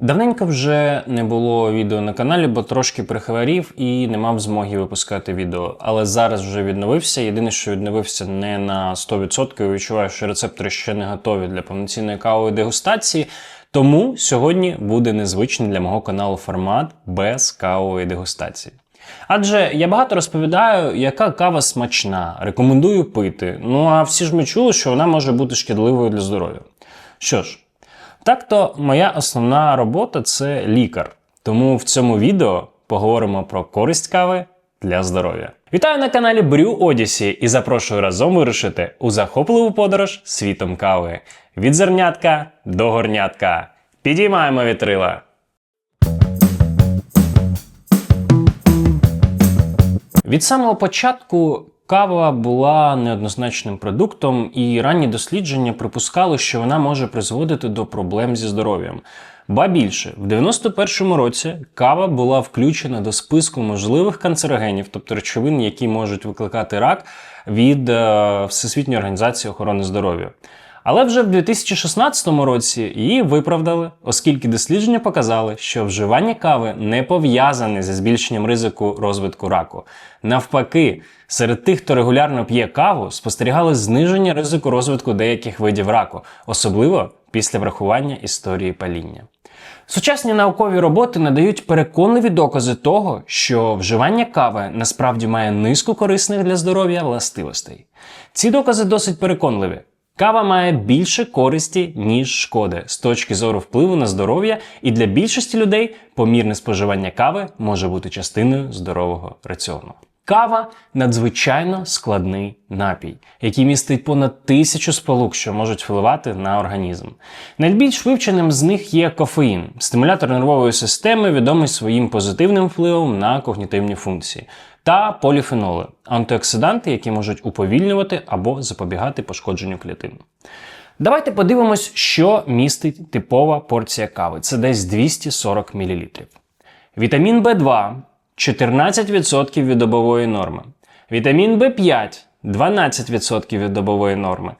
Давненько вже не було відео на каналі, бо трошки прихворів і не мав змоги випускати відео. Але зараз вже відновився. Єдине, що відновився не на 100%. і Відчуваю, що рецептори ще не готові для повноцінної кавової дегустації. Тому сьогодні буде незвичний для мого каналу формат без кавової дегустації. Адже я багато розповідаю, яка кава смачна, рекомендую пити. Ну а всі ж ми чули, що вона може бути шкідливою для здоров'я. Що ж, так-то моя основна робота це лікар. Тому в цьому відео поговоримо про користь кави для здоров'я. Вітаю на каналі Брю Одісі і запрошую разом вирушити у захопливу подорож світом кави. Від зернятка до горнятка. Підіймаємо вітрила! Від самого початку кава була неоднозначним продуктом, і ранні дослідження припускали, що вона може призводити до проблем зі здоров'ям. Ба більше, в 91-му році кава була включена до списку можливих канцерогенів, тобто речовин, які можуть викликати рак від е, Всесвітньої організації охорони здоров'я. Але вже в 2016 році її виправдали, оскільки дослідження показали, що вживання кави не пов'язане зі збільшенням ризику розвитку раку. Навпаки, серед тих, хто регулярно п'є каву, спостерігали зниження ризику розвитку деяких видів раку, особливо після врахування історії паління. Сучасні наукові роботи надають переконливі докази того, що вживання кави насправді має низку корисних для здоров'я властивостей. Ці докази досить переконливі. Кава має більше користі, ніж шкоди з точки зору впливу на здоров'я, і для більшості людей помірне споживання кави може бути частиною здорового раціону. Кава надзвичайно складний напій, який містить понад тисячу сполук, що можуть впливати на організм. Найбільш вивченим з них є кофеїн, стимулятор нервової системи, відомий своїм позитивним впливом на когнітивні функції, та поліфеноли антиоксиданти, які можуть уповільнювати або запобігати пошкодженню клітин. Давайте подивимось, що містить типова порція кави. Це десь 240 мл. Вітамін В2 14% від добової норми. Вітамін В5 12% від добової норми.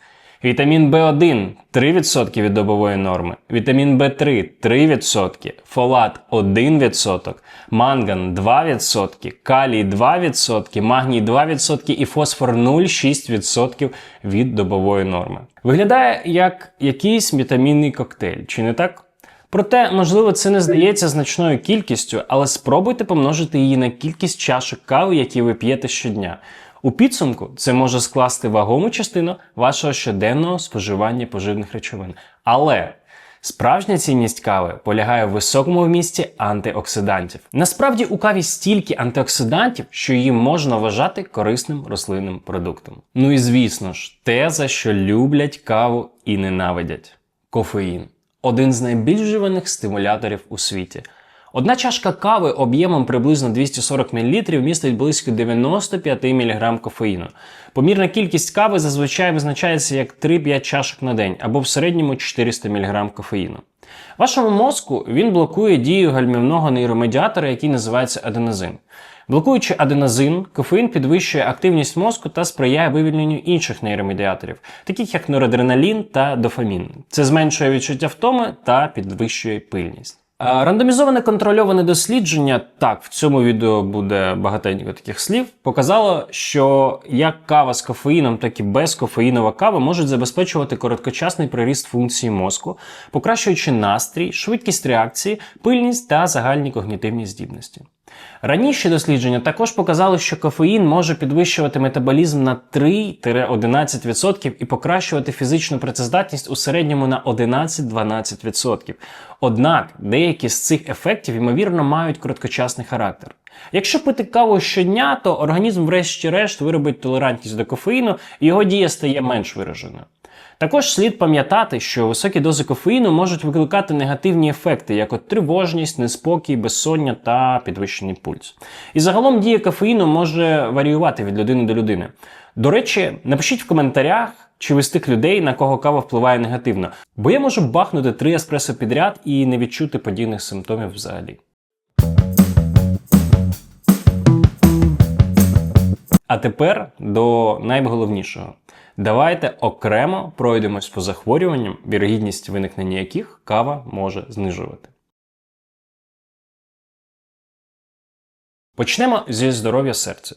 Вітамін В1 3% від добової норми, вітамін В3 3%, фолат 1%, манган 2%, калій 2%, магній 2% і фосфор 0,6% від добової норми. Виглядає як якийсь вітамінний коктейль, чи не так? Проте, можливо, це не здається значною кількістю, але спробуйте помножити її на кількість чашок кави, які ви п'єте щодня. У підсумку це може скласти вагому частину вашого щоденного споживання поживних речовин. Але справжня цінність кави полягає в високому вмісті антиоксидантів. Насправді у каві стільки антиоксидантів, що її можна вважати корисним рослинним продуктом. Ну і звісно ж, те, за що люблять каву і ненавидять кофеїн один з найбільш вживаних стимуляторів у світі. Одна чашка кави об'ємом приблизно 240 мл містить близько 95 мг кофеїну. Помірна кількість кави зазвичай визначається як 3-5 чашок на день або в середньому 400 мг кофеїну. Вашому мозку він блокує дію гальмівного нейромедіатора, який називається аденозин. Блокуючи аденозин, кофеїн підвищує активність мозку та сприяє вивільненню інших нейромедіаторів, таких як норадреналін та дофамін. Це зменшує відчуття втоми та підвищує пильність. Рандомізоване контрольоване дослідження, так, в цьому відео буде багатенько таких слів, показало, що як кава з кофеїном, так і безкофеїнова кава можуть забезпечувати короткочасний приріст функції мозку, покращуючи настрій, швидкість реакції, пильність та загальні когнітивні здібності. Раніші дослідження також показали, що кофеїн може підвищувати метаболізм на 3-11% і покращувати фізичну працездатність у середньому на 11-12%. Однак деякі з цих ефектів, ймовірно, мають короткочасний характер. Якщо пити каву щодня, то організм, врешті-решт, виробить толерантність до кофеїну і його дія стає менш вираженою. Також слід пам'ятати, що високі дози кофеїну можуть викликати негативні ефекти, як от тривожність, неспокій, безсоння та підвищений пульс. І загалом дія кофеїну може варіювати від людини до людини. До речі, напишіть в коментарях. Чи ви з тих людей, на кого кава впливає негативно? Бо я можу бахнути три еспресо підряд і не відчути подібних симптомів взагалі. А тепер до найголовнішого. Давайте окремо пройдемось по захворюванням, вірогідність виникнення яких кава може знижувати. Почнемо зі здоров'я серця.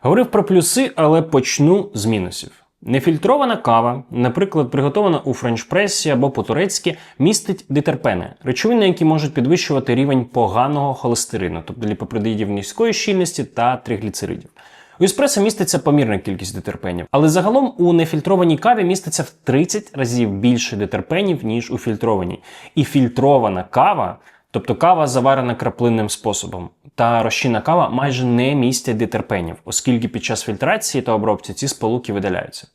Говорив про плюси, але почну з мінусів. Нефільтрована кава, наприклад, приготована у френчпресі або по-турецьки, містить дитерпени, речовини, які можуть підвищувати рівень поганого холестерину, тобто ліпопридидів низької щільності та тригліцеридів. У еспресо міститься помірна кількість дитерпенів, але загалом у нефільтрованій каві міститься в 30 разів більше дитерпенів, ніж у фільтрованій. І фільтрована кава, тобто кава заварена краплинним способом, та розчинна кава майже не містять дитерпенів, оскільки під час фільтрації та обробці ці сполуки видаляються.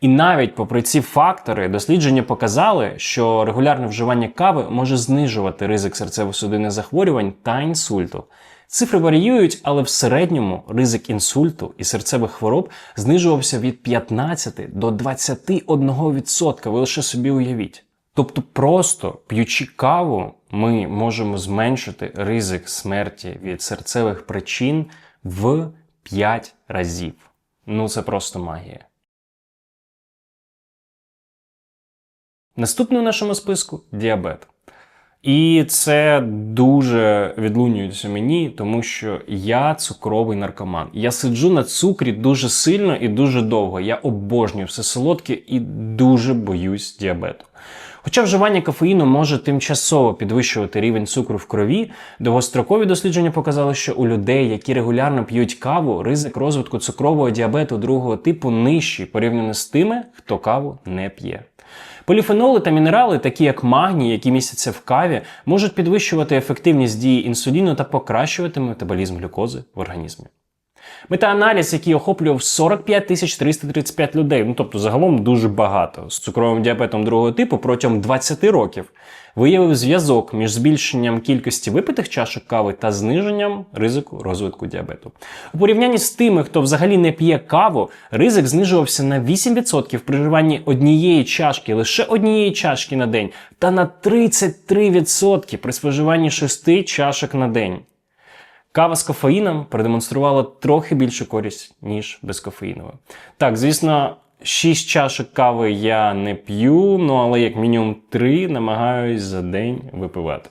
І навіть попри ці фактори, дослідження показали, що регулярне вживання кави може знижувати ризик серцево-судинних захворювань та інсульту. Цифри варіюють, але в середньому ризик інсульту і серцевих хвороб знижувався від 15 до 21%. Ви лише собі уявіть. Тобто, просто п'ючи каву, ми можемо зменшити ризик смерті від серцевих причин в 5 разів. Ну це просто магія. Наступний у нашому списку діабет. І це дуже відлунюється мені, тому що я цукровий наркоман. Я сиджу на цукрі дуже сильно і дуже довго. Я обожнюю все солодке і дуже боюсь діабету. Хоча вживання кофеїну може тимчасово підвищувати рівень цукру в крові, довгострокові дослідження показали, що у людей, які регулярно п'ють каву, ризик розвитку цукрового діабету другого типу нижчий порівняно з тими, хто каву не п'є. Поліфеноли та мінерали, такі як магній, які містяться в каві, можуть підвищувати ефективність дії інсуліну та покращувати метаболізм глюкози в організмі. Метааналіз, який охоплював 45 тисяч 335 людей, ну тобто загалом дуже багато, з цукровим діабетом другого типу протягом 20 років, виявив зв'язок між збільшенням кількості випитих чашок кави та зниженням ризику розвитку діабету. У порівнянні з тими, хто взагалі не п'є каву, ризик знижувався на 8% при вживанні однієї чашки, лише однієї чашки на день, та на 33% при споживанні 6 чашок на день. Кава з кофеїном продемонструвала трохи більшу користь, ніж безкофеїнова. Так, звісно, 6 чашок кави я не п'ю, ну але як мінімум 3 намагаюсь за день випивати.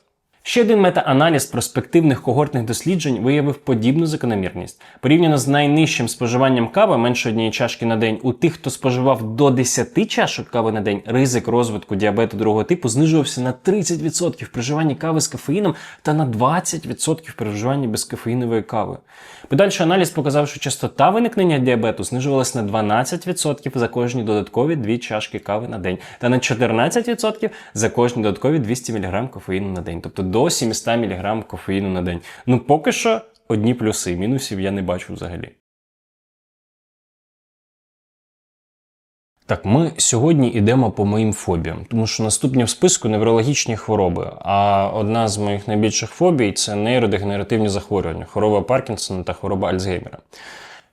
Ще один метааналіз проспективних когортних досліджень виявив подібну закономірність. Порівняно з найнижчим споживанням кави менше однієї чашки на день, у тих, хто споживав до 10 чашок кави на день, ризик розвитку діабету другого типу знижувався на 30% при вживанні кави з кофеїном та на 20% при вживанні безкофеїнової кави. Подальший аналіз показав, що частота виникнення діабету знижувалася на 12% за кожні додаткові 2 чашки кави на день та на 14% за кожні додаткові 200 мг кофеїну на день. Тобто до 700 мг кофеїну на день. Ну поки що одні плюси, мінусів я не бачу взагалі. Так, ми сьогодні йдемо по моїм фобіям, тому що наступні в списку неврологічні хвороби. А одна з моїх найбільших фобій це нейродегенеративні захворювання, хвороба Паркінсона та хвороба Альцгеймера.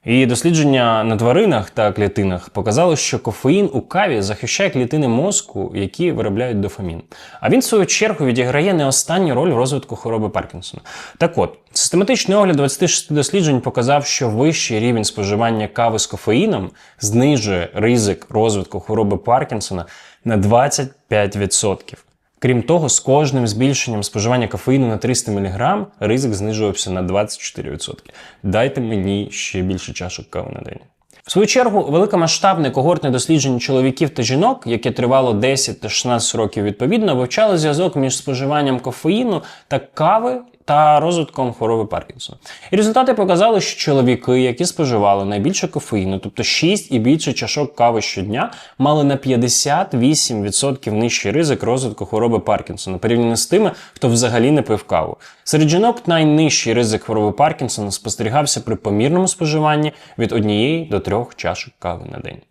І дослідження на тваринах та клітинах показало, що кофеїн у каві захищає клітини мозку, які виробляють дофамін. А він, в свою чергу, відіграє не останню роль в розвитку хвороби Паркінсона. Так от, систематичний огляд 26 досліджень показав, що вищий рівень споживання кави з кофеїном знижує ризик розвитку хвороби Паркінсона на 25%. Крім того, з кожним збільшенням споживання кофеїну на 300 мг ризик знижувався на 24%. Дайте мені ще більше чашок кави на день. В свою чергу, великомасштабне когортне дослідження чоловіків та жінок, яке тривало 10 та 16 років відповідно, вивчало зв'язок між споживанням кофеїну та кави та розвитком хвороби Паркінсона. І результати показали, що чоловіки, які споживали найбільше кофеїну, тобто 6 і більше чашок кави щодня, мали на 58% нижчий ризик розвитку хвороби Паркінсона, порівняно з тими, хто взагалі не пив каву. Серед жінок найнижчий ризик хвороби Паркінсона спостерігався при помірному споживанні від 1 до 3 чашок кави на день.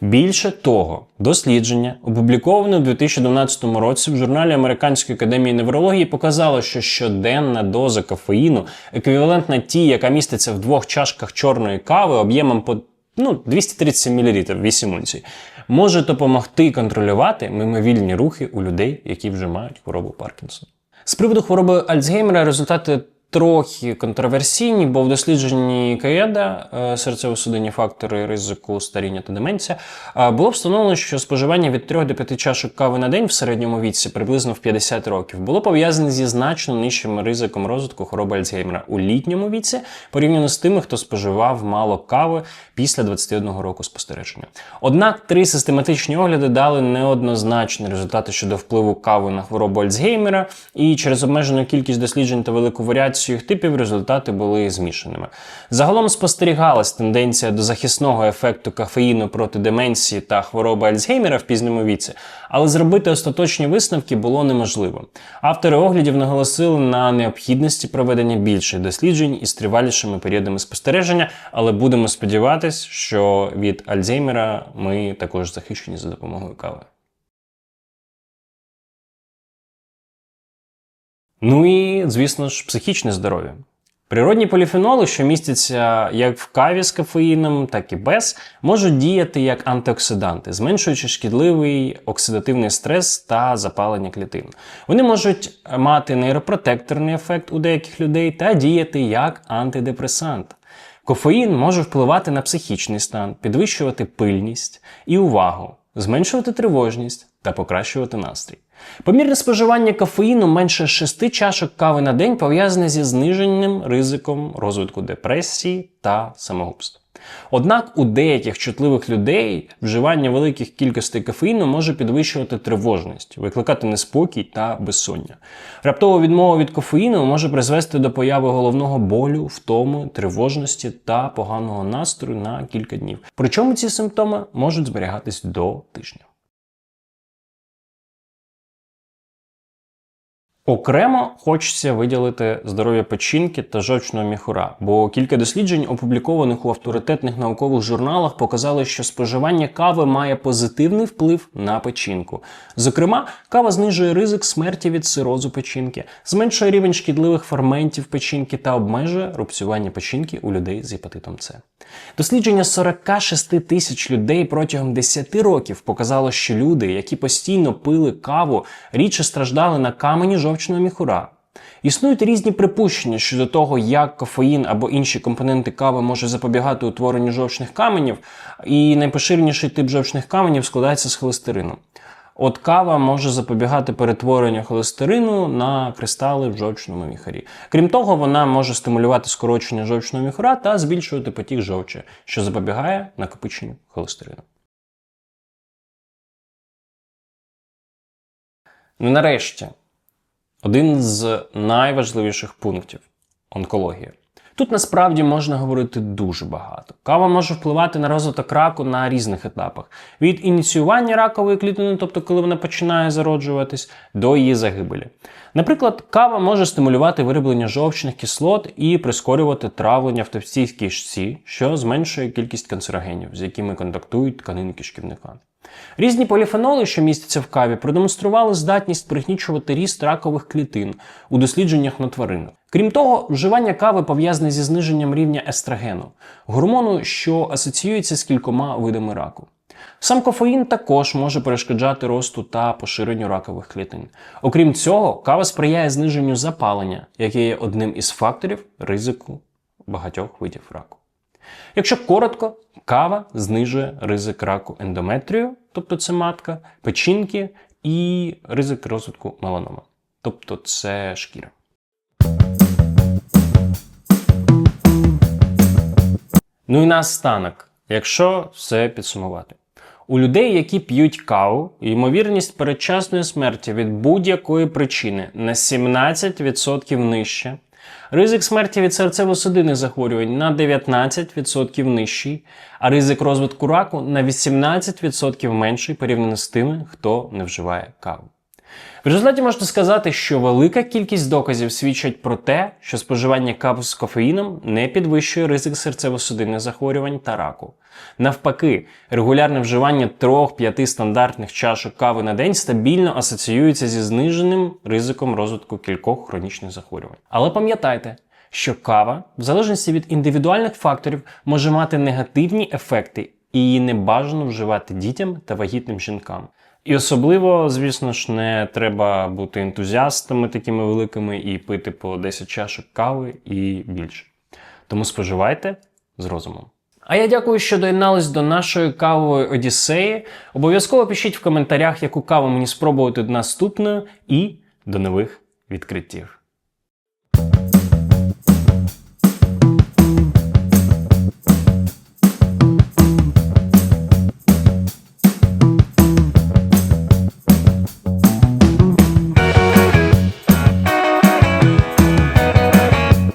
Більше того, дослідження, опубліковане у 2012 році в журналі Американської академії неврології, показало, що щоденна доза кофеїну еквівалентна тій, яка міститься в двох чашках чорної кави об'ємом по ну, 230 мл 8 унцій, може допомогти контролювати мимовільні рухи у людей, які вже мають хворобу Паркінсона. З приводу хвороби Альцгеймера результати трохи контроверсійні, бо в дослідженні Каєда е, серцево-судинні фактори ризику старіння та деменція е, було встановлено, що споживання від 3 до 5 чашок кави на день в середньому віці приблизно в 50 років було пов'язане зі значно нижчим ризиком розвитку хвороби Альцгеймера у літньому віці, порівняно з тими, хто споживав мало кави після 21 року спостереження. Однак три систематичні огляди дали неоднозначні результати щодо впливу кави на хворобу Альцгеймера, і через обмежену кількість досліджень та велику варіацію їх типів результати були змішаними. Загалом спостерігалась тенденція до захисного ефекту кофеїну проти деменції та хвороби Альцгеймера в пізньому віці, але зробити остаточні висновки було неможливо. Автори оглядів наголосили на необхідності проведення більших досліджень із тривалішими періодами спостереження, але будемо сподіватись, що від Альцгеймера ми також захищені за допомогою кави. Ну і, звісно ж, психічне здоров'я. Природні поліфеноли, що містяться як в каві з кофеїном, так і без, можуть діяти як антиоксиданти, зменшуючи шкідливий оксидативний стрес та запалення клітин. Вони можуть мати нейропротекторний ефект у деяких людей та діяти як антидепресант. Кофеїн може впливати на психічний стан, підвищувати пильність і увагу, зменшувати тривожність та покращувати настрій. Помірне споживання кофеїну менше 6 чашок кави на день пов'язане зі зниженням ризиком розвитку депресії та самогубства. Однак у деяких чутливих людей вживання великих кількостей кофеїну може підвищувати тривожність, викликати неспокій та безсоння. Раптова відмова від кофеїну може призвести до появи головного болю, втоми, тривожності та поганого настрою на кілька днів. Причому ці симптоми можуть зберігатись до тижня. Окремо хочеться виділити здоров'я печінки та жовчного міхура, бо кілька досліджень, опублікованих у авторитетних наукових журналах, показали, що споживання кави має позитивний вплив на печінку. Зокрема, кава знижує ризик смерті від цирозу печінки, зменшує рівень шкідливих ферментів печінки та обмежує рубцювання печінки у людей з гепатитом С. Дослідження 46 тисяч людей протягом 10 років показало, що люди, які постійно пили каву, рідше страждали на камені жовчного міхура. Існують різні припущення щодо того, як кофеїн або інші компоненти кави може запобігати утворенню жовчних каменів, і найпоширеніший тип жовчних каменів складається з холестерину. От кава може запобігати перетворенню холестерину на кристали в жовчному міхарі. Крім того, вона може стимулювати скорочення жовчного міхура та збільшувати потік жовчі, що запобігає накопиченню холестерину. Ну нарешті, один з найважливіших пунктів онкологія. Тут насправді можна говорити дуже багато. Кава може впливати на розвиток раку на різних етапах: від ініціювання ракової клітини, тобто коли вона починає зароджуватись, до її загибелі. Наприклад, кава може стимулювати вироблення жовчних кислот і прискорювати травлення в товстій кишці, що зменшує кількість канцерогенів, з якими контактують тканини кишківника. Різні поліфеноли, що містяться в каві, продемонстрували здатність пригнічувати ріст ракових клітин у дослідженнях на тваринах. Крім того, вживання кави пов'язане зі зниженням рівня естрогену, гормону, що асоціюється з кількома видами раку. Сам кофеїн також може перешкоджати росту та поширенню ракових клітин. Окрім цього, кава сприяє зниженню запалення, яке є одним із факторів ризику багатьох видів раку. Якщо коротко, кава знижує ризик раку ендометрію, тобто це матка, печінки і ризик розвитку меланома, тобто це шкіра. Ну і наостанок, якщо все підсумувати. У людей, які п'ють каву, ймовірність передчасної смерті від будь-якої причини на 17% нижча, ризик смерті від серцево-судинних захворювань на 19% нижчий, а ризик розвитку раку на 18% менший порівняно з тими, хто не вживає каву. В результаті можна сказати, що велика кількість доказів свідчать про те, що споживання кави з кофеїном не підвищує ризик серцево-судинних захворювань та раку. Навпаки, регулярне вживання 3-5 стандартних чашок кави на день стабільно асоціюється зі зниженим ризиком розвитку кількох хронічних захворювань. Але пам'ятайте, що кава, в залежності від індивідуальних факторів, може мати негативні ефекти і її не бажано вживати дітям та вагітним жінкам. І особливо, звісно ж, не треба бути ентузіастами такими великими і пити по 10 чашок кави і більше. Тому споживайте з розумом. А я дякую, що доєднались до нашої кавової одіссеї. Обов'язково пишіть в коментарях, яку каву мені спробувати наступною, і до нових відкриттів.